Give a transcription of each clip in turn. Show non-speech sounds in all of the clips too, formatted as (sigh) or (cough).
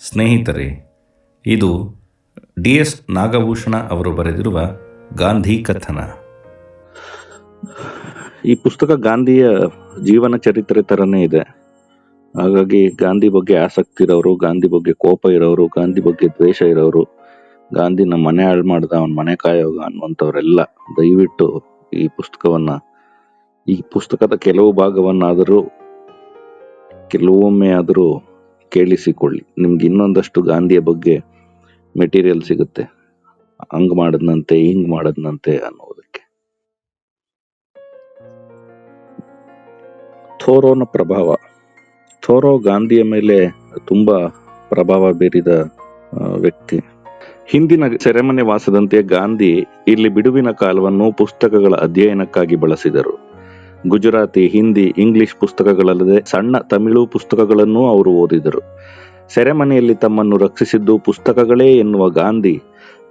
ಸ್ನೇಹಿತರೆ, ಇದು D S Nagabhushana ಅವರು ಬರೆದಿರುವ ಗಾಂಧಿ ಕಥನ. ಈ ಪುಸ್ತಕ ಗಾಂಧಿಯ ಜೀವನ ಚರಿತ್ರೆ ತರನೇ ಇದೆ. ಹಾಗಾಗಿ ಗಾಂಧಿ ಬಗ್ಗೆ ಆಸಕ್ತಿ ಇರೋರು, ಗಾಂಧಿ ಬಗ್ಗೆ ಕೋಪ ಇರೋರು, ಗಾಂಧಿ ಬಗ್ಗೆ ದ್ವೇಷ ಇರೋರು ಗಾಂಧಿ ನಮ್ಮ ಮನೆ ಹಾಳು ಮಾಡ್ದ ಅವನ ಮನೆ ಕಾಯೋಗ ಅನ್ನುವಂಥವರೆಲ್ಲ ದಯವಿಟ್ಟು ಈ ಪುಸ್ತಕವನ್ನ, ಈ ಪುಸ್ತಕದ ಕೆಲವು ಭಾಗವನ್ನಾದರೂ, ಕೆಲವೊಮ್ಮೆ ಆದರೂ ಕೇಳಿಸಿಕೊಳ್ಳಿ. ನಿಮ್ಗೆ ಇನ್ನೊಂದಷ್ಟು ಗಾಂಧಿಯ ಬಗ್ಗೆ ಮೆಟೀರಿಯಲ್ ಸಿಗುತ್ತೆ. ಹಂಗ್ ಮಾಡದ್ನಂತೆ, ಹಿಂಗ್ ಮಾಡದ್ನಂತೆ ಅನ್ನೋದಕ್ಕೆ. ಥೋರೋನ ಪ್ರಭಾವ. ಥೋರೋ ಗಾಂಧಿಯ ಮೇಲೆ ತುಂಬಾ ಪ್ರಭಾವ ಬೀರಿದ ವ್ಯಕ್ತಿ. ಹಿಂದಿನ ಸೆರೆಮನೆ ವಾಸದಂತೆ ಗಾಂಧಿ ಇಲ್ಲಿ ಬಿಡುವಿನ ಕಾಲವನ್ನು ಪುಸ್ತಕಗಳ ಅಧ್ಯಯನಕ್ಕಾಗಿ ಬಳಸಿದರು. ಗುಜರಾತಿ, ಹಿಂದಿ, ಇಂಗ್ಲಿಷ್ ಪುಸ್ತಕಗಳಲ್ಲದೆ ಸಣ್ಣ ತಮಿಳು ಪುಸ್ತಕಗಳನ್ನೂ ಅವರು ಓದಿದರು. ಸೆರೆಮನೆಯಲ್ಲಿ ತಮ್ಮನ್ನು ರಕ್ಷಿಸಿದ್ದು ಪುಸ್ತಕಗಳೇ ಎನ್ನುವ ಗಾಂಧಿ,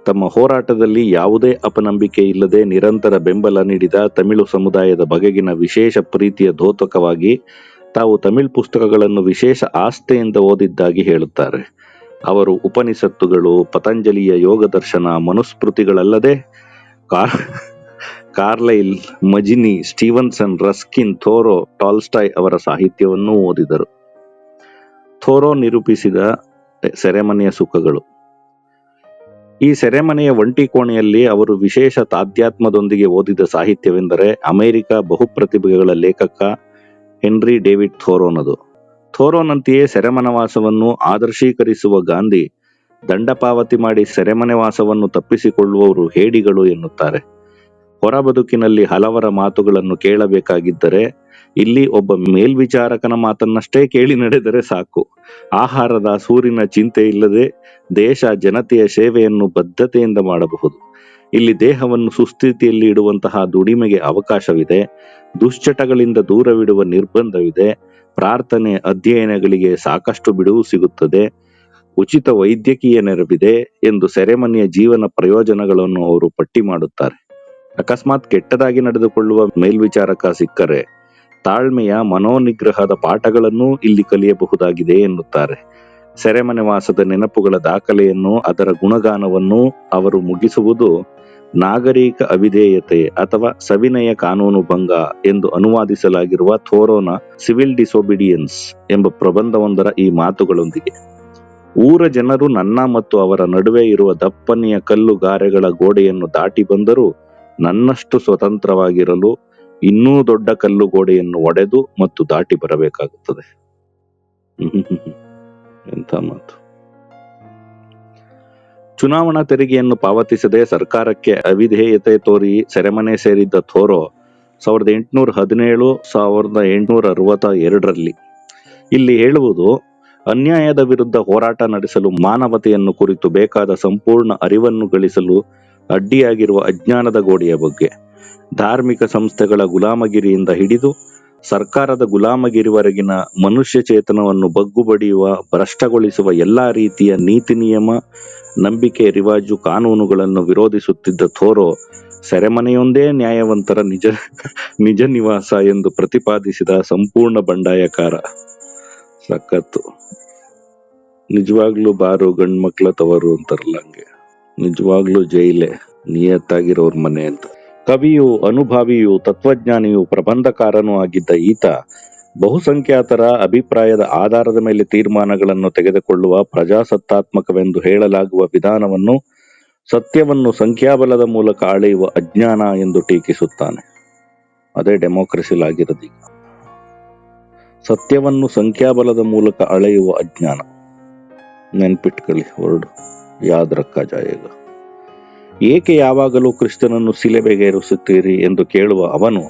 ತಮ್ಮ ಹೋರಾಟದಲ್ಲಿ ಯಾವುದೇ ಅಪನಂಬಿಕೆ ಇಲ್ಲದೆ ನಿರಂತರ ಬೆಂಬಲ ನೀಡಿದ ತಮಿಳು ಸಮುದಾಯದ ಬಗೆಗಿನ ವಿಶೇಷ ಪ್ರೀತಿಯ ಧೋತಕವಾಗಿ ತಾವು ತಮಿಳ್ ಪುಸ್ತಕಗಳನ್ನು ವಿಶೇಷ ಆಸ್ಥೆಯಿಂದ ಓದಿದ್ದಾಗಿ ಹೇಳುತ್ತಾರೆ. ಅವರು ಉಪನಿಷತ್ತುಗಳು, ಪತಂಜಲಿಯ ಯೋಗ ದರ್ಶನ ಮನುಸ್ಮೃತಿಗಳಲ್ಲದೆ car Carlyle, Mazzini, Stevenson, Ruskin, Thoreau, Tolstoy ಅವರ ಸಾಹಿತ್ಯವನ್ನು ಓದಿದರು. ಥೋರೋ ನಿರೂಪಿಸಿದ ಸೆರೆಮನೆಯ ಸುಖಗಳು. ಈ ಸೆರೆಮನೆಯ ಒಂಟಿ ಕೋಣೆಯಲ್ಲಿ ಅವರು ವಿಶೇಷ ತಾಧ್ಯಾತ್ಮದೊಂದಿಗೆ ಓದಿದ ಸಾಹಿತ್ಯವೆಂದರೆ ಅಮೆರಿಕ ಬಹುಪ್ರತಿಭೆಗಳ ಲೇಖಕ ಹೆನ್ರಿ ಡೇವಿಡ್ ಥೋರೋನದು. ಥೋರೋನಂತೆಯೇ ಸೆರೆಮನವಾಸವನ್ನು ಆದರ್ಶೀಕರಿಸುವ ಗಾಂಧಿ, ದಂಡಪಾವತಿ ಮಾಡಿ ಸೆರೆಮನೆವಾಸವನ್ನು ತಪ್ಪಿಸಿಕೊಳ್ಳುವವರು ಹೇಡಿಗಳು ಎನ್ನುತ್ತಾರೆ. ಹೊರ ಬದುಕಿನಲ್ಲಿ ಹಲವರ ಮಾತುಗಳನ್ನು ಕೇಳಬೇಕಾಗಿದ್ದರೆ ಇಲ್ಲಿ ಒಬ್ಬ ಮೇಲ್ವಿಚಾರಕನ ಮಾತನ್ನಷ್ಟೇ ಕೇಳಿ ನಡೆದರೆ ಸಾಕು. ಆಹಾರದ ಸೂರಿನ ಚಿಂತೆ ಇಲ್ಲದೆ ದೇಶ ಜನತೆಯ ಸೇವೆಯನ್ನು ಬದ್ಧತೆಯಿಂದ ಮಾಡಬಹುದು. ಇಲ್ಲಿ ದೇಹವನ್ನು ಸುಸ್ಥಿತಿಯಲ್ಲಿ ಇಡುವಂತಹ ದುಡಿಮೆಗೆ ಅವಕಾಶವಿದೆ. ದುಶ್ಚಟಗಳಿಂದ ದೂರವಿಡುವ ನಿರ್ಬಂಧವಿದೆ. ಪ್ರಾರ್ಥನೆ ಅಧ್ಯಯನಗಳಿಗೆ ಸಾಕಷ್ಟು ಬಿಡುವು ಸಿಗುತ್ತದೆ. ಉಚಿತ ವೈದ್ಯಕೀಯ ನೆರವಿದೆ ಎಂದು ಸೆರೆಮನೆಯ ಜೀವನ ಪ್ರಯೋಜನಗಳನ್ನು ಅವರು ಪಟ್ಟಿ ಮಾಡುತ್ತಾರೆ. ಅಕಸ್ಮಾತ್ ಕೆಟ್ಟದಾಗಿ ನಡೆದುಕೊಳ್ಳುವ ಮೇಲ್ವಿಚಾರಕ ಸಿಕ್ಕರೆ ತಾಳ್ಮೆಯ ಮನೋನಿಗ್ರಹದ ಪಾಠಗಳನ್ನು ಇಲ್ಲಿ ಕಲಿಯಬಹುದಾಗಿದೆ ಎನ್ನುತ್ತಾರೆ. ಸೆರೆಮನೆ ವಾಸದ ನೆನಪುಗಳ ದಾಖಲೆಯನ್ನು ಅದರ ಗುಣಗಾನವನ್ನು ಅವರು ಮುಗಿಸುವುದು ನಾಗರಿಕ ಅವಿಧೇಯತೆ ಅಥವಾ ಸವಿನಯ ಕಾನೂನು ಭಂಗ ಎಂದು ಅನುವಾದಿಸಲಾಗಿರುವ ಥೋರೋನ ಸಿವಿಲ್ ಡಿಸೋಬಿಡಿಯನ್ಸ್ ಎಂಬ ಪ್ರಬಂಧವೊಂದರ ಈ ಮಾತುಗಳೊಂದಿಗೆ. ಊರ ಜನರು ನನ್ನ ಮತ್ತು ಅವರ ನಡುವೆ ಇರುವ ದಪ್ಪನೆಯ ಕಲ್ಲು ಗಾರೆಗಳ ಗೋಡೆಯನ್ನು ದಾಟಿ ಬಂದರೂ ನನ್ನಷ್ಟು ಸ್ವತಂತ್ರವಾಗಿರಲು ಇನ್ನೂ ದೊಡ್ಡ ಕಲ್ಲು ಗೋಡೆಯನ್ನು ಒಡೆದು ಮತ್ತು ದಾಟಿ ಬರಬೇಕಾಗುತ್ತದೆ. (laughs) ಎಂಥ ಮಾತು. ಚುನಾವಣಾ ತೆರಿಗೆಯನ್ನು ಪಾವತಿಸದೆ ಸರ್ಕಾರಕ್ಕೆ ಅವಿಧೇಯತೆ ತೋರಿ ಸೆರೆಮನೆ ಸೇರಿದ್ದ ಥೋರೋ ಸಾವಿರದ ಎಂಟುನೂರ ಹದಿನೇಳು, ಸಾವಿರದ ಎಂಟುನೂರ ಅರವತ್ತ ಎರಡರಲ್ಲಿ. ಇಲ್ಲಿ ಹೇಳುವುದು, ಅನ್ಯಾಯದ ವಿರುದ್ಧ ಹೋರಾಟ ನಡೆಸಲು ಮಾನವತೆಯನ್ನು ಕುರಿತು ಬೇಕಾದ ಸಂಪೂರ್ಣ ಅರಿವನ್ನು ಗಳಿಸಲು ಅಡ್ಡಿಯಾಗಿರುವ ಅಜ್ಞಾನದ ಗೋಡೆಯ ಬಗ್ಗೆ ಧಾರ್ಮಿಕ ಸಂಸ್ಥೆಗಳ ಗುಲಾಮಗಿರಿಯಿಂದ ಹಿಡಿದು ಸರ್ಕಾರದ ಗುಲಾಮಗಿರಿವರೆಗಿನ ಮನುಷ್ಯ ಚೇತನವನ್ನು ಬಗ್ಗುಬಡಿಯುವ ಭ್ರಷ್ಟಗೊಳಿಸುವ ಎಲ್ಲಾ ರೀತಿಯ ನೀತಿ ನಿಯಮ, ನಂಬಿಕೆ, ರಿವಾಜು, ಕಾನೂನುಗಳನ್ನು ವಿರೋಧಿಸುತ್ತಿದ್ದ ಥೋರೋ ಸೆರೆಮನೆಯೊಂದೇ ನ್ಯಾಯವಂತರ ನಿಜ ನಿಜ ನಿವಾಸ ಎಂದು ಪ್ರತಿಪಾದಿಸಿದ ಸಂಪೂರ್ಣ ಬಂಡಾಯಕಾರ. ಸಖತ್ತು. ನಿಜವಾಗ್ಲೂ ಬಾರು ಗಂಡ್ಮಕ್ಳ ತವರು ಅಂತಾರಲ್ಲ ಹಂಗೆ. ನಿಜವಾಗ್ಲೂ ಜೈಲೆ, ನಿಯತ್ತಾಗಿರೋರ್ ಮನೆ ಅಂತ. ಕವಿಯು, ಅನುಭಾವಿಯು, ತತ್ವಜ್ಞಾನಿಯು ಪ್ರಬಂಧಕಾರನೂ ಆಗಿದ್ದ ಈತ, ಬಹುಸಂಖ್ಯಾತರ ಅಭಿಪ್ರಾಯದ ಆಧಾರದ ಮೇಲೆ ತೀರ್ಮಾನಗಳನ್ನು ತೆಗೆದುಕೊಳ್ಳುವ ಪ್ರಜಾಸತ್ತಾತ್ಮಕವೆಂದು ಹೇಳಲಾಗುವ ವಿಧಾನವನ್ನು ಸತ್ಯವನ್ನು ಸಂಖ್ಯಾಬಲದ ಮೂಲಕ ಅಳೆಯುವ ಅಜ್ಞಾನ ಎಂದು ಟೀಕಿಸುತ್ತಾನೆ. ಅದೇ ಡೆಮೋಕ್ರಸಿಲಾಗಿರೋದೀಗ. ಸತ್ಯವನ್ನು ಸಂಖ್ಯಾಬಲದ ಮೂಲಕ ಅಳೆಯುವ ಅಜ್ಞಾನ. ನೆನ್ಪಿಟ್ಕೊಳ್ಳಿ ಹೊರಡು ಯಾದ್ ರಕ್ಕ ಜಾಯೇಗ. ಏಕೆ ಯಾವಾಗಲೂ ಕ್ರಿಸ್ತನನ್ನು ಸಿಲೆಬೆಗೇರಿಸುತ್ತೀರಿ ಎಂದು ಕೇಳುವ ಅವನು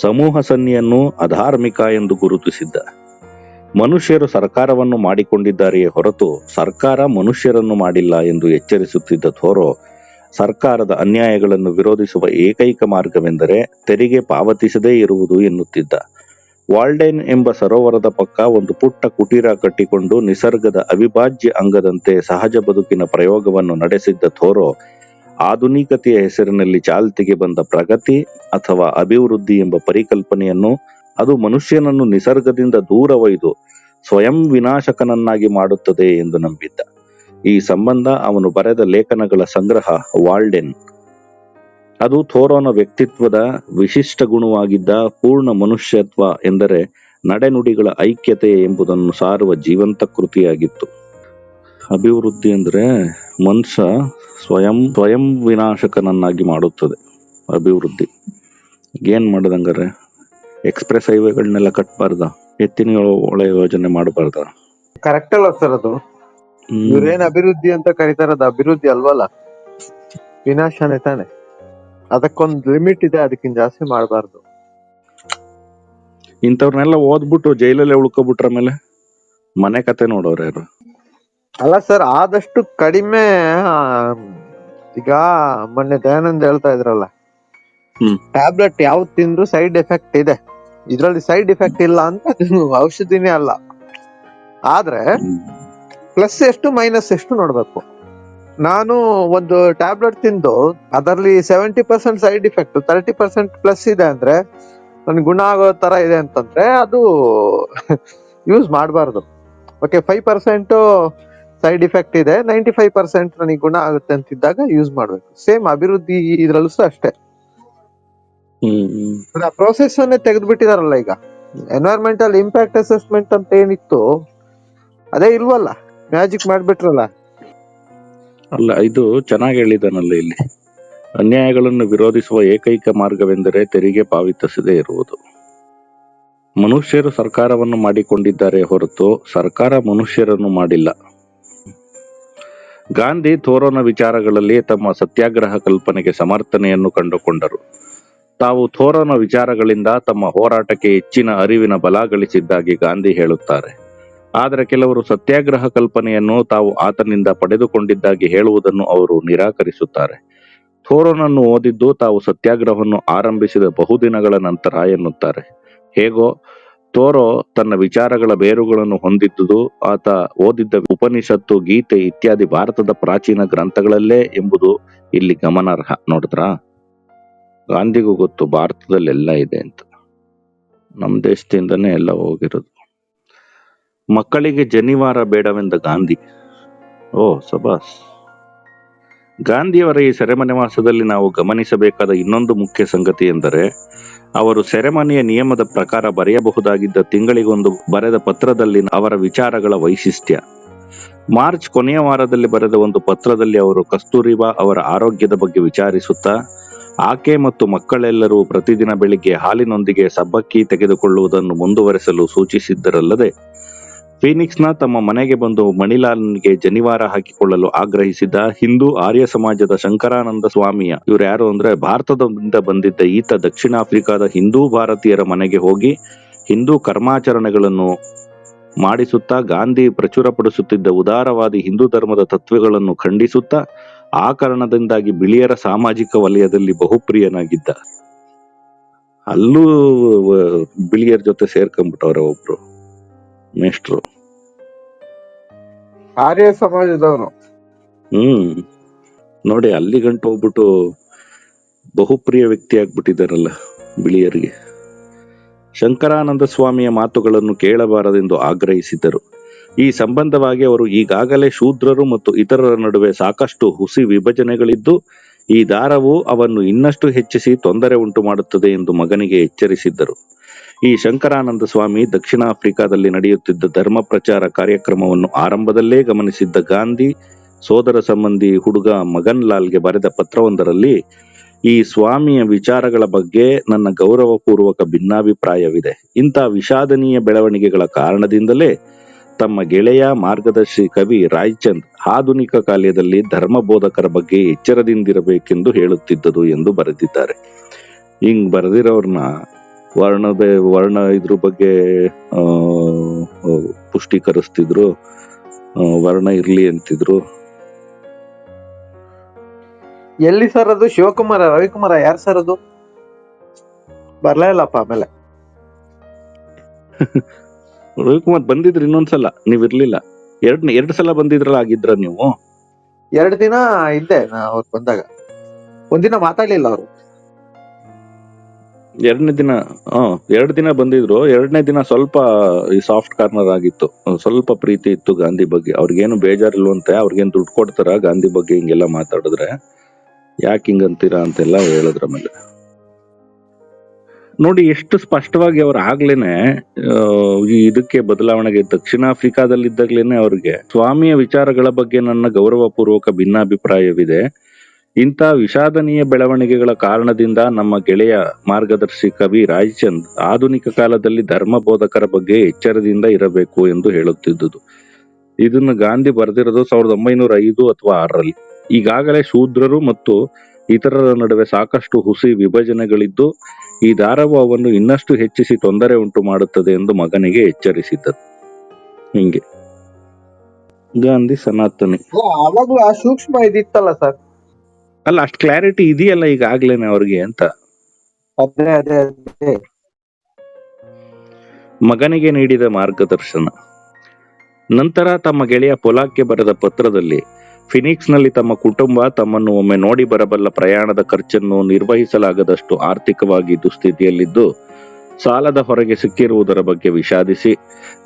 ಸಮೂಹ ಸನ್ನಿಯನ್ನು ಅಧಾರ್ಮಿಕ ಎಂದು ಗುರುತಿಸಿದ್ದ. ಮನುಷ್ಯರು ಸರ್ಕಾರವನ್ನು ಮಾಡಿಕೊಂಡಿದ್ದಾರೆಯೇ ಹೊರತು ಸರ್ಕಾರ ಮನುಷ್ಯರನ್ನು ಮಾಡಿಲ್ಲ ಎಂದು ಎಚ್ಚರಿಸುತ್ತಿದ್ದ ಥೋರೋ, ಸರ್ಕಾರದ ಅನ್ಯಾಯಗಳನ್ನು ವಿರೋಧಿಸುವ ಏಕೈಕ ಮಾರ್ಗವೆಂದರೆ ತೆರಿಗೆ ಪಾವತಿಸದೇ ಇರುವುದು ಎನ್ನುತ್ತಿದ್ದ. ವಾಲ್ಡೇನ್ ಎಂಬ ಸರೋವರದ ಪಕ್ಕ ಒಂದು ಪುಟ್ಟ ಕುಟೀರ ಕಟ್ಟಿಕೊಂಡು ನಿಸರ್ಗದ ಅವಿಭಾಜ್ಯ ಅಂಗದಂತೆ ಸಹಜ ಬದುಕಿನ ಪ್ರಯೋಗವನ್ನು ನಡೆಸಿದ್ದ ಥೋರೋ, ಆಧುನಿಕತೆಯ ಹೆಸರಿನಲ್ಲಿ ಚಾಲ್ತಿಗೆ ಬಂದ ಪ್ರಗತಿ ಅಥವಾ ಅಭಿವೃದ್ಧಿ ಎಂಬ ಪರಿಕಲ್ಪನೆಯನ್ನು ಅದು ಮನುಷ್ಯನನ್ನು ನಿಸರ್ಗದಿಂದ ದೂರ ಒಯ್ದು ಸ್ವಯಂ ವಿನಾಶಕನನ್ನಾಗಿ ಮಾಡುತ್ತದೆ ಎಂದು ನಂಬಿದ್ದ. ಈ ಸಂಬಂಧ ಅವನು ಬರೆದ ಲೇಖನಗಳ ಸಂಗ್ರಹ ವಾಲ್ಡೆನ್. ಅದು ಥೋರೋನ ವ್ಯಕ್ತಿತ್ವದ ವಿಶಿಷ್ಟ ಗುಣವಾಗಿದ್ದ ಪೂರ್ಣ ಮನುಷ್ಯತ್ವ ಎಂದರೆ ನಡೆನುಡಿಗಳ ಐಕ್ಯತೆ ಎಂಬುದನ್ನು ಸಾರುವ ಜೀವಂತ ಕೃತಿಯಾಗಿತ್ತು. ಅಭಿವೃದ್ಧಿ ಅಂದ್ರೆ ಮನುಷ್ಯ ಸ್ವಯಂ ಸ್ವಯಂ ವಿನಾಶಕನನ್ನಾಗಿ ಮಾಡುತ್ತದೆ ಅಭಿವೃದ್ಧಿ. ಏನ್ ಮಾಡದಂಗಾರೆ ಎಕ್ಸ್ಪ್ರೆಸ್ ಹೈವೇಗಳನ್ನೆಲ್ಲ ಕಟ್ಬಾರ್ದ? ಎತ್ತಿನ ಒಳ್ಳೆ ಯೋಜನೆ ಮಾಡಬಾರ್ದ? ಕರೆಕ್ಟ್ ಅಲ್ಲ ಸರ್ ಅದು. ಇವ್ರೇನ್ ಅಭಿವೃದ್ಧಿ ಅಂತ ಕರೀತಾರದು ಅಭಿವೃದ್ಧಿ ಅಲ್ವಲ್ಲ? ವಿನಾಶನೇ ತಾನೆ. ಅದಕ್ಕೊಂದ್ ಲಿಮಿಟ್ ಇದೆ ಅದಕ್ಕಿಂತ ಜಾಸ್ತಿ ಮಾಡಬಾರ್ದು. ಇಂಥವ್ರನ್ನೆಲ್ಲ ಓದ್ಬಿಟ್ಟು ಜೈಲಲ್ಲೇ ಉಳ್ಕೊಬಿಟ್ರ ಮೇಲೆ ಮನೆ ಕತೆ ನೋಡೋರು ಯಾರು? ಅಲ್ಲ ಸರ್ ಆದಷ್ಟು ಕಡಿಮೆ ಆ, ಈಗ ಮೊನ್ನೆ ದಯಾನಂದ್ ಹೇಳ್ತಾ ಇದ್ರಲ್ಲ ಹ್ಮ್. ಟ್ಯಾಬ್ಲೆಟ್ ಯಾವ್ದು ತಿಂದ್ರು ಸೈಡ್ ಎಫೆಕ್ಟ್ ಇದೆ. ಇದ್ರಲ್ಲಿ ಸೈಡ್ ಎಫೆಕ್ಟ್ ಇಲ್ಲ ಅಂತ ಅದು ಔಷಧಿನೇ ಅಲ್ಲ. ಆದ್ರೆ ಪ್ಲಸ್ ಎಷ್ಟು ಮೈನಸ್ ಎಷ್ಟು ನೋಡ್ಬೇಕು? ನಾನು ಒಂದು ಟ್ಯಾಬ್ಲೆಟ್ ತಿಂದು ಅದರಲ್ಲಿ seventy percent side effect thirty percent plus ಇದೆ ಅಂದ್ರೆ ನನ್ಗೆ ಗುಣ ಆಗೋ ತರ ಇದೆ ಅಂತಂದ್ರೆ ಅದು ಯೂಸ್ ಮಾಡಬಾರ್ದು. Okay five percent side effect ಇದೆ ನೈಂಟಿ ಫೈವ್ ಪರ್ಸೆಂಟ್ ನನಗೆ ಗುಣ ಆಗುತ್ತೆ ಅಂತಿದ್ದಾಗ ಯೂಸ್ ಮಾಡ್ಬೇಕು. ಸೇಮ್ ಅಭಿವೃದ್ಧಿ ಇದ್ರಲ್ಲೂ ಸಹ ಅಷ್ಟೇ. ಪ್ರೋಸೆಸ್ ಅನ್ನೇ ತೆಗೆದ್ಬಿಟ್ಟಿದಾರಲ್ಲ ಈಗ. ಎನ್ವೈರ್ಮೆಂಟಲ್ ಇಂಪ್ಯಾಕ್ಟ್ ಅಸೆಸ್ಮೆಂಟ್ ಅಂತ ಏನಿತ್ತು ಅದೇ ಇಲ್ವಲ್ಲ? ಮ್ಯಾಜಿಕ್ ಮಾಡ್ಬಿಟ್ರಲ್ಲ? ಅಲ್ಲ, ಇದು ಚೆನ್ನಾಗಿ ಹೇಳಿದನಲ್ಲ ಇಲ್ಲಿ. ಅನ್ಯಾಯಗಳನ್ನು ವಿರೋಧಿಸುವ ಏಕೈಕ ಮಾರ್ಗವೆಂದರೆ ತೆರಿಗೆ ಪಾವತಿಸದೇ ಇರುವುದು. ಮನುಷ್ಯರು ಸರ್ಕಾರವನ್ನು ಮಾಡಿಕೊಂಡಿದ್ದಾರೆ ಹೊರತು ಸರ್ಕಾರ ಮನುಷ್ಯರನ್ನು ಮಾಡಿಲ್ಲ. ಗಾಂಧಿ ಥೋರೋನ ವಿಚಾರಗಳಲ್ಲಿ ತಮ್ಮ ಸತ್ಯಾಗ್ರಹ ಕಲ್ಪನೆಗೆ ಸಮರ್ಥನೆಯನ್ನು ಕಂಡುಕೊಂಡರು. ತಾವು ಥೋರೋನ ವಿಚಾರಗಳಿಂದ ತಮ್ಮ ಹೋರಾಟಕ್ಕೆ ಹೆಚ್ಚಿನ ಅರಿವಿನ ಬಲ ಗಳಿಸಿದ್ದಾಗಿ ಗಾಂಧಿ ಹೇಳುತ್ತಾರೆ. ಆದರೆ ಕೆಲವರು ಸತ್ಯಾಗ್ರಹ ಕಲ್ಪನೆಯನ್ನು ತಾವು ಆತನಿಂದ ಪಡೆದುಕೊಂಡಿದ್ದಾಗಿ ಹೇಳುವುದನ್ನು ಅವರು ನಿರಾಕರಿಸುತ್ತಾರೆ. ಥೋರನನ್ನು ಓದಿದ್ದು ತಾವು ಸತ್ಯಾಗ್ರಹವನ್ನು ಆರಂಭಿಸಿದ ಬಹುದಿನಗಳ ನಂತರ ಎನ್ನುತ್ತಾರೆ. ಹೇಗೋ ತೋರೋ ತನ್ನ ವಿಚಾರಗಳ ಬೇರುಗಳನ್ನು ಹೊಂದಿದ್ದುದು, ಆತ ಓದಿದ್ದ ಉಪನಿಷತ್ತು, ಗೀತೆ ಇತ್ಯಾದಿ ಭಾರತದ ಪ್ರಾಚೀನ ಗ್ರಂಥಗಳಲ್ಲೇ ಎಂಬುದು ಇಲ್ಲಿ ಗಮನಾರ್ಹ. ನೋಡಿದ್ರಾ? ಗಾಂಧಿಗೂ ಗೊತ್ತು ಭಾರತದಲ್ಲೆಲ್ಲ ಇದೆ ಅಂತ. ನಮ್ಮ ದೇಶದಿಂದನೇ ಎಲ್ಲ ಹೋಗಿರೋದು. ಮಕ್ಕಳಿಗೆ ಜನಿವಾರ ಬೇಡವೆಂದ ಗಾಂಧಿ. ಓ, ಸಬಾಸ್. ಗಾಂಧಿಯವರ ಈ ಸೆರೆಮನೆ ವಾಸದಲ್ಲಿ ನಾವು ಗಮನಿಸಬೇಕಾದ ಇನ್ನೊಂದು ಮುಖ್ಯ ಸಂಗತಿ ಎಂದರೆ, ಅವರು ಸೆರೆಮನೆಯ ನಿಯಮದ ಪ್ರಕಾರ ಬರೆಯಬಹುದಾಗಿದ್ದ ತಿಂಗಳಿಗೊಂದು ಬರೆದ ಪತ್ರದಲ್ಲಿ ಅವರ ವಿಚಾರಗಳ ವೈಶಿಷ್ಟ್ಯ. ಮಾರ್ಚ್ ಕೊನೆಯ ವಾರದಲ್ಲಿ ಬರೆದ ಒಂದು ಪತ್ರದಲ್ಲಿ ಅವರು ಕಸ್ತೂರಿಬಾ ಅವರ ಆರೋಗ್ಯದ ಬಗ್ಗೆ ವಿಚಾರಿಸುತ್ತಾ, ಆಕೆ ಮತ್ತು ಮಕ್ಕಳೆಲ್ಲರೂ ಪ್ರತಿದಿನ ಬೆಳಿಗ್ಗೆ ಹಾಲಿನೊಂದಿಗೆ ಸಬ್ಬಕ್ಕಿ ತೆಗೆದುಕೊಳ್ಳುವುದನ್ನು ಮುಂದುವರೆಸಲು ಸೂಚಿಸಿದ್ದರಲ್ಲದೆ ಫೀನಿಕ್ಸ್ನ ತಮ್ಮ ಮನೆಗೆ ಬಂದು ಮಣಿಲಾಲ್ಗೆ ಜನಿವಾರ ಹಾಕಿಕೊಳ್ಳಲು ಆಗ್ರಹಿಸಿದ ಹಿಂದೂ ಆರ್ಯ ಸಮಾಜದ ಶಂಕರಾನಂದ ಸ್ವಾಮಿಯ, ಇವ್ರು ಯಾರು ಅಂದ್ರೆ ಭಾರತದಿಂದ ಬಂದಿದ್ದ ಈತ ದಕ್ಷಿಣ ಆಫ್ರಿಕಾದ ಹಿಂದೂ ಭಾರತೀಯರ ಮನೆಗೆ ಹೋಗಿ ಹಿಂದೂ ಕರ್ಮಾಚರಣೆಗಳನ್ನು ಮಾಡಿಸುತ್ತಾ ಗಾಂಧಿ ಪ್ರಚುರಪಡಿಸುತ್ತಿದ್ದ ಉದಾರವಾದಿ ಹಿಂದೂ ಧರ್ಮದ ತತ್ವಗಳನ್ನು ಖಂಡಿಸುತ್ತಾ ಆ ಕಾರಣದಿಂದಾಗಿ ಬಿಳಿಯರ ಸಾಮಾಜಿಕ ವಲಯದಲ್ಲಿ ಬಹುಪ್ರಿಯನಾಗಿದ್ದ. ಅಲ್ಲೂ ಬಿಳಿಯರ ಜೊತೆ ಸೇರ್ಕೊಂಡ್ಬಿಟ್ಟವ್ರೆ ಒಬ್ರು, ಮೇಷ್ಟ್ರು. ಆರ್ಯ ಸಮಾಜದವನು. ಹ್ಮ್. ನೋಡಿ, ಅಲ್ಲಿ ಗಂಟು ಹೋಗ್ಬಿಟ್ಟು ಬಹುಪ್ರಿಯ ವ್ಯಕ್ತಿ ಆಗ್ಬಿಟ್ಟಿದ್ದಾರಲ್ಲ ಬಿಳಿಯರಿಗೆ. ಶಂಕರಾನಂದ ಸ್ವಾಮಿಯ ಮಾತುಗಳನ್ನು ಕೇಳಬಾರದೆಂದು ಆಗ್ರಹಿಸಿದ್ದರು. ಈ ಸಂಬಂಧವಾಗಿ ಅವರು ಈಗಾಗಲೇ ಶೂದ್ರರು ಮತ್ತು ಇತರರ ನಡುವೆ ಸಾಕಷ್ಟು ಹುಸಿ ವಿಭಜನೆಗಳಿದ್ದು, ಈ ದಾರವು ಅವನ್ನು ಇನ್ನಷ್ಟು ಹೆಚ್ಚಿಸಿ ತೊಂದರೆ ಉಂಟು ಮಾಡುತ್ತದೆ ಎಂದು ಮಗನಿಗೆ ಎಚ್ಚರಿಸಿದ್ದರು. ಈ ಶಂಕರಾನಂದ ಸ್ವಾಮಿ ದಕ್ಷಿಣ ಆಫ್ರಿಕಾದಲ್ಲಿ ನಡೆಯುತ್ತಿದ್ದ ಧರ್ಮ ಪ್ರಚಾರ ಕಾರ್ಯಕ್ರಮವನ್ನು ಆರಂಭದಲ್ಲೇ ಗಮನಿಸಿದ್ದ ಗಾಂಧಿ, ಸೋದರ ಸಂಬಂಧಿ ಹುಡುಗ ಮಗನ್ ಲಾಲ್ಗೆ ಬರೆದ ಪತ್ರವೊಂದರಲ್ಲಿ, ಈ ಸ್ವಾಮಿಯ ವಿಚಾರಗಳ ಬಗ್ಗೆ ನನ್ನ ಗೌರವಪೂರ್ವಕ ಭಿನ್ನಾಭಿಪ್ರಾಯವಿದೆ. ಇಂಥ ವಿಷಾದನೀಯ ಬೆಳವಣಿಗೆಗಳ ಕಾರಣದಿಂದಲೇ ತಮ್ಮ ಗೆಳೆಯ ಮಾರ್ಗದರ್ಶಿ ಕವಿ ರಾಯ್ಚಂದ್ ಆಧುನಿಕ ಕಾಲದಲ್ಲಿ ಧರ್ಮ ಬೋಧಕರ ಬಗ್ಗೆ ಎಚ್ಚರದಿಂದಿರಬೇಕೆಂದು ಹೇಳುತ್ತಿದ್ದರು ಎಂದು ಬರೆದಿದ್ದಾರೆ. ಹಿಂಗ್ ಬರೆದಿರೋರ್ನ ವರ್ಣದ ವರ್ಣ ಇದ್ರ ಬಗ್ಗೆ ಪುಷ್ಟೀಕರಿಸ್ತಿದ್ರು. ವರ್ಣ ಇರ್ಲಿ ಅಂತಿದ್ರು. ಎಲ್ಲಿ ಸರ್ ಅದು? ಶಿವಕುಮಾರ ರವಿಕುಮಾರ ಯಾರು ಸರ್ ಅದು? ಬರ್ಲೇ ಇಲ್ಲಪ್ಪ ಆಮೇಲೆ. (laughs) ರವಿಕುಮಾರ್ ಬಂದಿದ್ರು ಇನ್ನೊಂದ್ಸಲ ನೀವ್ ಇರ್ಲಿಲ್ಲ. ಎರಡ್ ಎರಡ್ ಸಲ ಬಂದಿದ್ರಲ್ಲ ಆಗಿದ್ರ ನೀವು? ಎರಡು ದಿನ ಇದ್ದೆ ನಾ ಅವ್ರು ಬಂದಾಗ. ಒಂದಿನ ಮಾತಾಡ್ಲಿಲ್ಲ ಅವರು. ಎರಡನೇ ದಿನ, ಹ, ಎರಡು ದಿನ ಬಂದಿದ್ರು. ಎರಡನೇ ದಿನ ಸ್ವಲ್ಪ ಈ ಸಾಫ್ಟ್ ಕಾರ್ನರ್ ಆಗಿತ್ತು. ಸ್ವಲ್ಪ ಪ್ರೀತಿ ಇತ್ತು ಗಾಂಧಿ ಬಗ್ಗೆ. ಅವ್ರಿಗೇನು ಅಂತ, ಅವ್ರಿಗೇನು ದುಡ್ಡು ಕೊಡ್ತಾರ ಗಾಂಧಿ ಬಗ್ಗೆ ಹಿಂಗೆಲ್ಲ ಮಾತಾಡಿದ್ರೆ? ಯಾಕೆ ಹಿಂಗಂತೀರಾ ಅಂತೆಲ್ಲ ಹೇಳಿದ್ರ ಮೇಲೆ. ನೋಡಿ, ಎಷ್ಟು ಸ್ಪಷ್ಟವಾಗಿ ಅವ್ರು ಆಗ್ಲೇನೆ ಇದಕ್ಕೆ ಬದಲಾವಣೆಗೆ ದಕ್ಷಿಣ ಆಫ್ರಿಕಾದಲ್ಲಿ ಆಫ್ರಿಕಾದಲ್ಲಿದ್ದಾಗ್ಲೇನೆ ಅವ್ರಿಗೆ ಸ್ವಾಮಿಯ ವಿಚಾರಗಳ ಬಗ್ಗೆ ನನ್ನ ಗೌರವಪೂರ್ವಕ ಭಿನ್ನಾಭಿಪ್ರಾಯವಿದೆ. ಇಂಥ ವಿಷಾದನೀಯ ಬೆಳವಣಿಗೆಗಳ ಕಾರಣದಿಂದ ನಮ್ಮ ಗೆಳೆಯ ಮಾರ್ಗದರ್ಶಿ ಕವಿ ರಾಯಚಂದ್ ಆಧುನಿಕ ಕಾಲದಲ್ಲಿ ಧರ್ಮ ಬೋಧಕರ ಬಗ್ಗೆ ಎಚ್ಚರದಿಂದ ಇರಬೇಕು ಎಂದು ಹೇಳುತ್ತಿದ್ದುದು. ಇದನ್ನು ಗಾಂಧಿ ಬರೆದಿರೋದು ಸಾವಿರದ ಒಂಬೈನೂರ ಐದು ಅಥವಾ ಆರರಲ್ಲಿ. ಈಗಾಗಲೇ ಶೂದ್ರರು ಮತ್ತು ಇತರರ ನಡುವೆ ಸಾಕಷ್ಟು ಹುಸಿ ವಿಭಜನೆಗಳಿದ್ದು, ಈ ಧಾರಾವಾಹವನ್ನು ಇನ್ನಷ್ಟು ಹೆಚ್ಚಿಸಿ ತೊಂದರೆ ಉಂಟು ಮಾಡುತ್ತದೆ ಎಂದು ಮಗನಿಗೆ ಎಚ್ಚರಿಸಿದ್ದರು ಹಿಂಗೆ. ಗಾಂಧಿ ಸನಾತನಿ. ಅವಾಗ್ಲೂ ಆ ಸೂಕ್ಷ್ಮ ಇದಿತ್ತಲ್ಲ ಸರ್? ಅಲ್ಲ ಅಷ್ಟು ಕ್ಲಾರಿಟಿ ಇದೆಯಲ್ಲ ಈಗ ಆಗ್ಲೇನೆ ಅವ್ರಿಗೆ ಅಂತ? ಅದೇ ಅದೇ ಅದೇ. ಮಗನಿಗೆ ನೀಡಿದ ಮಾರ್ಗದರ್ಶನ. ನಂತರ ತಮ್ಮ ಗೆಳೆಯ ಪೊಲಾಕ್ಕೆ ಬರೆದ ಪತ್ರದಲ್ಲಿ ಫಿನಿಕ್ಸ್ನಲ್ಲಿ ತಮ್ಮ ಕುಟುಂಬ ತಮ್ಮನ್ನು ಒಮ್ಮೆ ನೋಡಿ ಬರಬಲ್ಲ ಪ್ರಯಾಣದ ಖರ್ಚನ್ನು ನಿರ್ವಹಿಸಲಾಗದಷ್ಟು ಆರ್ಥಿಕವಾಗಿ ದುಸ್ಥಿತಿಯಲ್ಲಿದ್ದು ಸಾಲದ ಹೊರಗೆ ಸಿಕ್ಕಿರುವುದರ ಬಗ್ಗೆ ವಿಷಾದಿಸಿ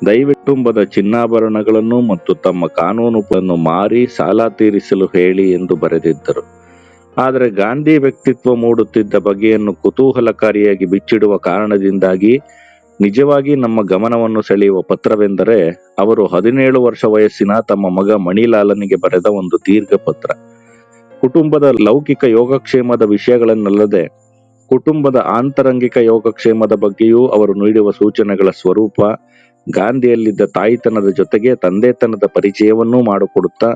ದಯವಿಟ್ಟುಂಬದ ಚಿನ್ನಾಭರಣಗಳನ್ನು ಮತ್ತು ತಮ್ಮ ಕಾನೂನುಗಳನ್ನು ಮಾರಿ ಸಾಲ ತೀರಿಸಲು ಹೇಳಿ ಎಂದು ಬರೆದಿದ್ದರು. ಆದರೆ ಗಾಂಧಿ ವ್ಯಕ್ತಿತ್ವ ಮೂಡುತ್ತಿದ್ದ ಬಗೆಯನ್ನು ಕುತೂಹಲಕಾರಿಯಾಗಿ ಬಿಚ್ಚಿಡುವ ಕಾರಣದಿಂದಾಗಿ ನಿಜವಾಗಿ ನಮ್ಮ ಗಮನವನ್ನು ಸೆಳೆಯುವ ಪತ್ರವೆಂದರೆ ಅವರು ಹದಿನೇಳು ವರ್ಷ ವಯಸ್ಸಿನ ತಮ್ಮ ಮಗ ಮಣಿಲಾಲನಿಗೆ ಬರೆದ ಒಂದು ದೀರ್ಘ ಪತ್ರ. ಕುಟುಂಬದ ಲೌಕಿಕ ಯೋಗಕ್ಷೇಮದ ವಿಷಯಗಳನ್ನಲ್ಲದೆ ಕುಟುಂಬದ ಆಂತರಂಗಿಕ ಯೋಗಕ್ಷೇಮದ ಬಗ್ಗೆಯೂ ಅವರು ನೀಡುವ ಸೂಚನೆಗಳ ಸ್ವರೂಪ, ಗಾಂಧಿಯಲ್ಲಿದ್ದ ತಾಯಿತನದ ಜೊತೆಗೆ ತಂದೆತನದ ಪರಿಚಯವನ್ನೂ ಮಾಡಿಕೊಡುತ್ತಾ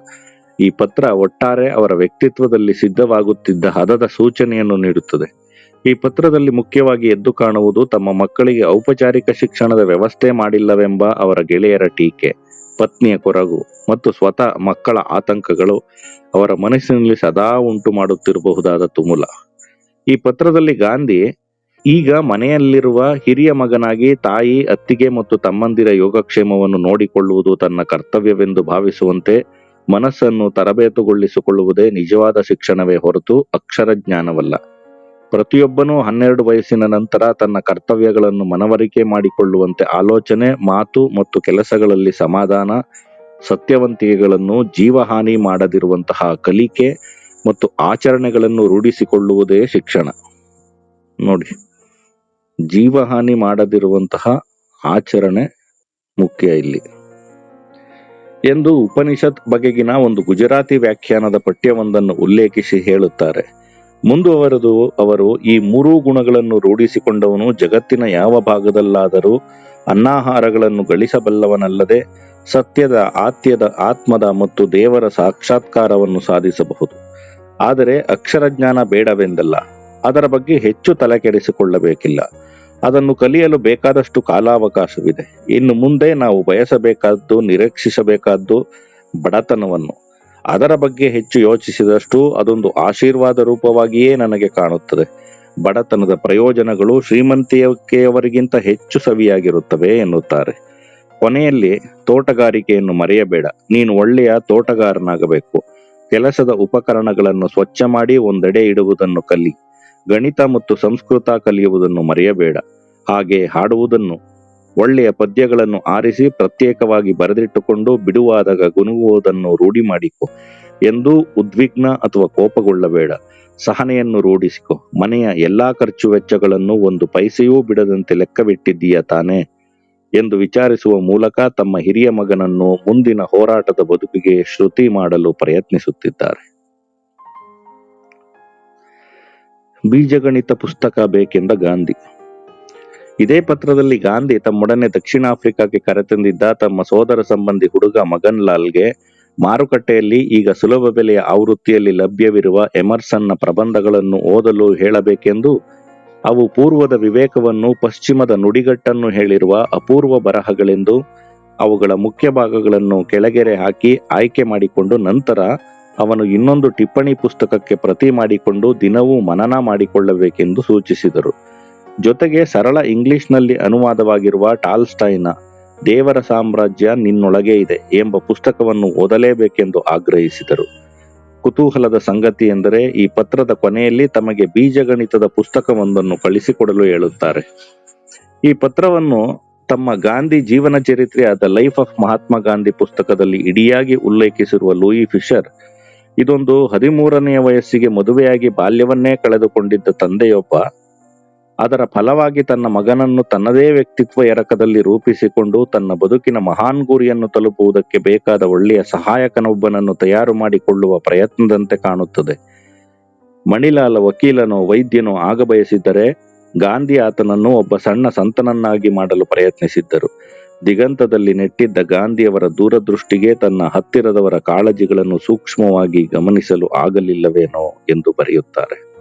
ಈ ಪತ್ರ ಒಟ್ಟಾರೆ ಅವರ ವ್ಯಕ್ತಿತ್ವದಲ್ಲಿ ಸಿದ್ಧವಾಗುತ್ತಿದ್ದ ಹದದ ಸೂಚನೆಯನ್ನು ನೀಡುತ್ತದೆ. ಈ ಪತ್ರದಲ್ಲಿ ಮುಖ್ಯವಾಗಿ ಎದ್ದು ಕಾಣುವುದು ತಮ್ಮ ಮಕ್ಕಳಿಗೆ ಔಪಚಾರಿಕ ಶಿಕ್ಷಣದ ವ್ಯವಸ್ಥೆ ಮಾಡಿಲ್ಲವೆಂಬ ಅವರ ಗೆಳೆಯರ ಟೀಕೆ, ಪತ್ನಿಯ ಕೊರಗು ಮತ್ತು ಸ್ವತಃ ಮಕ್ಕಳ ಆತಂಕಗಳು ಅವರ ಮನಸ್ಸಿನಲ್ಲಿ ಸದಾ ಉಂಟು ಮಾಡುತ್ತಿರಬಹುದಾದ ತುಮುಲ. ಈ ಪತ್ರದಲ್ಲಿ ಗಾಂಧಿ, ಈಗ ಮನೆಯಲ್ಲಿರುವ ಹಿರಿಯ ಮಗನಾಗಿ ತಾಯಿ, ಅತ್ತಿಗೆ ಮತ್ತು ತಮ್ಮಂದಿರ ಯೋಗಕ್ಷೇಮವನ್ನು ನೋಡಿಕೊಳ್ಳುವುದು ತನ್ನ ಕರ್ತವ್ಯವೆಂದು ಭಾವಿಸುವಂತೆ ಮನಸ್ಸನ್ನು ತರಬೇತುಗೊಳಿಸಿಕೊಳ್ಳುವುದೇ ನಿಜವಾದ ಶಿಕ್ಷಣವೇ ಹೊರತು ಅಕ್ಷರ ಜ್ಞಾನವಲ್ಲ. ಪ್ರತಿಯೊಬ್ಬನೂ ಹನ್ನೆರಡು ವಯಸ್ಸಿನ ನಂತರ ತನ್ನ ಕರ್ತವ್ಯಗಳನ್ನು ಮನವರಿಕೆ ಮಾಡಿಕೊಳ್ಳುವಂತೆ ಆಲೋಚನೆ, ಮಾತು ಮತ್ತು ಕೆಲಸಗಳಲ್ಲಿ ಸಮಾಧಾನ, ಸತ್ಯವಂತಿಕೆಗಳನ್ನು ಜೀವಹಾನಿ ಮಾಡದಿರುವಂತಹ ಕಲಿಕೆ ಮತ್ತು ಆಚರಣೆಗಳನ್ನು ರೂಢಿಸಿಕೊಳ್ಳುವುದೇ ಶಿಕ್ಷಣ. ನೋಡಿ, ಜೀವಹಾನಿ ಮಾಡದಿರುವಂತಹ ಆಚರಣೆ ಮುಖ್ಯ ಇಲ್ಲಿ. ಎಂದು ಉಪನಿಷತ್ ಬಗೆಗಿನ ಒಂದು ಗುಜರಾತಿ ವ್ಯಾಖ್ಯಾನದ ಪಠ್ಯವೊಂದನ್ನು ಉಲ್ಲೇಖಿಸಿ ಹೇಳುತ್ತಾರೆ. ಮುಂದುವರೆದು ಅವರು ಈ ಮೂರೂ ಗುಣಗಳನ್ನು ರೂಢಿಸಿಕೊಂಡವನು ಜಗತ್ತಿನ ಯಾವ ಭಾಗದಲ್ಲಾದರೂ ಅನ್ನಾಹಾರಗಳನ್ನು ಗಳಿಸಬಲ್ಲವನಲ್ಲದೆ ಸತ್ಯದ, ಆತ್ಯದ, ಆತ್ಮದ ಮತ್ತು ದೇವರ ಸಾಕ್ಷಾತ್ಕಾರವನ್ನು ಸಾಧಿಸಬಹುದು. ಆದರೆ ಅಕ್ಷರಜ್ಞಾನ ಬೇಡವೆಂದಲ್ಲ. ಅದರ ಬಗ್ಗೆ ಹೆಚ್ಚು ತಲೆಕೆಡಿಸಿಕೊಳ್ಳಬೇಕಿಲ್ಲ. ಅದನ್ನು ಕಲಿಯಲು ಬೇಕಾದಷ್ಟು ಕಾಲಾವಕಾಶವಿದೆ. ಇನ್ನು ಮುಂದೆ ನಾವು ಬಯಸಬೇಕಾದ್ದು, ನಿರೀಕ್ಷಿಸಬೇಕಾದ್ದು ಬಡತನವನ್ನು. ಅದರ ಬಗ್ಗೆ ಹೆಚ್ಚು ಯೋಚಿಸಿದಷ್ಟು ಅದೊಂದು ಆಶೀರ್ವಾದ ರೂಪವಾಗಿಯೇ ನನಗೆ ಕಾಣುತ್ತದೆ. ಬಡತನದ ಪ್ರಯೋಜನಗಳು ಶ್ರೀಮಂತಿಕೆಯವರಿಗಿಂತ ಹೆಚ್ಚು ಸವಿಯಾಗಿರುತ್ತವೆ ಎನ್ನುತ್ತಾರೆ. ಕೊನೆಯಲ್ಲಿ, ತೋಟಗಾರಿಕೆಯನ್ನು ಮರೆಯಬೇಡ. ನೀನು ಒಳ್ಳೆಯ ತೋಟಗಾರನಾಗಬೇಕು. ಕೆಲಸದ ಉಪಕರಣಗಳನ್ನು ಸ್ವಚ್ಛ ಮಾಡಿ ಒಂದೆಡೆ ಇಡುವುದನ್ನು ಕಲಿ. ಗಣಿತ ಮತ್ತು ಸಂಸ್ಕೃತ ಕಲಿಯುವುದನ್ನು ಮರೆಯಬೇಡ. ಹಾಗೆ ಹಾಡುವುದನ್ನು, ಒಳ್ಳೆಯ ಪದ್ಯಗಳನ್ನು ಆರಿಸಿ ಪ್ರತ್ಯೇಕವಾಗಿ ಬರೆದಿಟ್ಟುಕೊಂಡು ಬಿಡುವಾದಾಗ ಗುನುಗುವುದನ್ನು ರೂಢಿ ಮಾಡಿಕೊ. ಎಂದೂ ಉದ್ವಿಗ್ನ ಅಥವಾ ಕೋಪಗೊಳ್ಳಬೇಡ. ಸಹನೆಯನ್ನು ರೂಢಿಸಿಕೊ. ಮನೆಯ ಎಲ್ಲಾ ಖರ್ಚು ವೆಚ್ಚಗಳನ್ನು ಒಂದು ಪೈಸೆಯೂ ಬಿಡದಂತೆ ಲೆಕ್ಕವಿಟ್ಟಿದ್ದೀಯ ತಾನೆ? ಎಂದು ವಿಚಾರಿಸುವ ಮೂಲಕ ತಮ್ಮ ಹಿರಿಯ ಮಗನನ್ನು ಮುಂದಿನ ಹೋರಾಟದ ಬದುಕಿಗೆ ಶ್ರುತಿ ಮಾಡಲು ಪ್ರಯತ್ನಿಸುತ್ತಿದ್ದಾರೆ. ಬೀಜಗಣಿತ ಪುಸ್ತಕ ಬೇಕೆಂದ ಗಾಂಧಿ. ಇದೇ ಪತ್ರದಲ್ಲಿ ಗಾಂಧಿ ತಮ್ಮೊಡನೆ ದಕ್ಷಿಣ ಆಫ್ರಿಕಾಕ್ಕೆ ಕರೆತಂದಿದ್ದ ತಮ್ಮ ಸೋದರ ಸಂಬಂಧಿ ಹುಡುಗ ಮಗನ್ ಲಾಲ್ಗೆ ಮಾರುಕಟ್ಟೆಯಲ್ಲಿ ಈಗ ಸುಲಭ ಬೆಲೆಯ ಆವೃತ್ತಿಯಲ್ಲಿ ಲಭ್ಯವಿರುವ ಎಮರ್ಸನ್ನ ಪ್ರಬಂಧಗಳನ್ನು ಓದಲು ಹೇಳಬೇಕೆಂದು ಅವು ಪೂರ್ವದ ವಿವೇಕವನ್ನು ಪಶ್ಚಿಮದ ನುಡಿಗಟ್ಟನ್ನು ಹೇಳಿರುವ ಅಪೂರ್ವ ಬರಹಗಳೆಂದು ಅವುಗಳ ಮುಖ್ಯ ಭಾಗಗಳನ್ನು ಕೆಳಗೆರೆ ಹಾಕಿ ಆಯ್ಕೆ ಮಾಡಿಕೊಂಡು ನಂತರ ಅವನು ಇನ್ನೊಂದು ಟಿಪ್ಪಣಿ ಪುಸ್ತಕಕ್ಕೆ ಪ್ರತಿ ಮಾಡಿಕೊಂಡು ದಿನವೂ ಮನನ ಮಾಡಿಕೊಳ್ಳಬೇಕೆಂದು ಸೂಚಿಸಿದರು. ಜೊತೆಗೆ ಸರಳ ಇಂಗ್ಲಿಷ್ನಲ್ಲಿ ಅನುವಾದವಾಗಿರುವ ಟಾಲ್ಸ್ಟೈನ ದೇವರ ಸಾಮ್ರಾಜ್ಯ ನಿನ್ನೊಳಗೆ ಇದೆ ಎಂಬ ಪುಸ್ತಕವನ್ನು ಓದಲೇಬೇಕೆಂದು ಆಗ್ರಹಿಸಿದರು. ಕುತೂಹಲದ ಸಂಗತಿ ಎಂದರೆ ಈ ಪತ್ರದ ಕೊನೆಯಲ್ಲಿ ತಮಗೆ ಬೀಜಗಣಿತದ ಪುಸ್ತಕವೊಂದನ್ನು ಕಳಿಸಿಕೊಡಲು ಹೇಳುತ್ತಾರೆ. ಈ ಪತ್ರವನ್ನು ತಮ್ಮ ಗಾಂಧಿ ಜೀವನ ಚರಿತ್ರೆಯಾದ ಲೈಫ್ ಆಫ್ ಮಹಾತ್ಮ ಗಾಂಧಿ ಪುಸ್ತಕದಲ್ಲಿ ಇಡಿಯಾಗಿ ಉಲ್ಲೇಖಿಸಿರುವ ಲೂಯಿ ಫಿಶರ್ ಇದೊಂದು ಹದಿಮೂರನೆಯ ವಯಸ್ಸಿಗೆ ಮದುವೆಯಾಗಿ ಬಾಲ್ಯವನ್ನೇ ಕಳೆದುಕೊಂಡಿದ್ದ ತಂದೆಯೊಬ್ಬ, ಅದರ ಫಲವಾಗಿ ತನ್ನ ಮಗನನ್ನು ತನ್ನದೇ ವ್ಯಕ್ತಿತ್ವ ಎರಕದಲ್ಲಿ ರೂಪಿಸಿಕೊಂಡು ತನ್ನ ಬದುಕಿನ ಮಹಾನ್ ಗುರಿಯನ್ನು ತಲುಪುವುದಕ್ಕೆ ಬೇಕಾದ ಒಳ್ಳೆಯ ಸಹಾಯಕನೊಬ್ಬನನ್ನು ತಯಾರು ಮಾಡಿಕೊಳ್ಳುವ ಪ್ರಯತ್ನದಂತೆ ಕಾಣುತ್ತದೆ. ಮಣಿಲಾಲ ವಕೀಲನೋ ವೈದ್ಯನೋ ಆಗಬಯಸಿದ್ದರೆ ಗಾಂಧಿ ಆತನನ್ನು ಒಬ್ಬ ಸಣ್ಣ ಸಂತನನ್ನಾಗಿ ಮಾಡಲು ಪ್ರಯತ್ನಿಸಿದ್ದರು. ದಿಗಂತದಲ್ಲಿ ನೆಟ್ಟಿದ್ದ ಗಾಂಧಿಯವರ ದೂರದೃಷ್ಟಿಗೆ ತನ್ನ ಹತ್ತಿರದವರ ಕಾಳಜಿಗಳನ್ನು ಸೂಕ್ಷ್ಮವಾಗಿ ಗಮನಿಸಲು ಆಗಲಿಲ್ಲವೇನೋ ಎಂದು ಬರೆಯುತ್ತಾರೆ.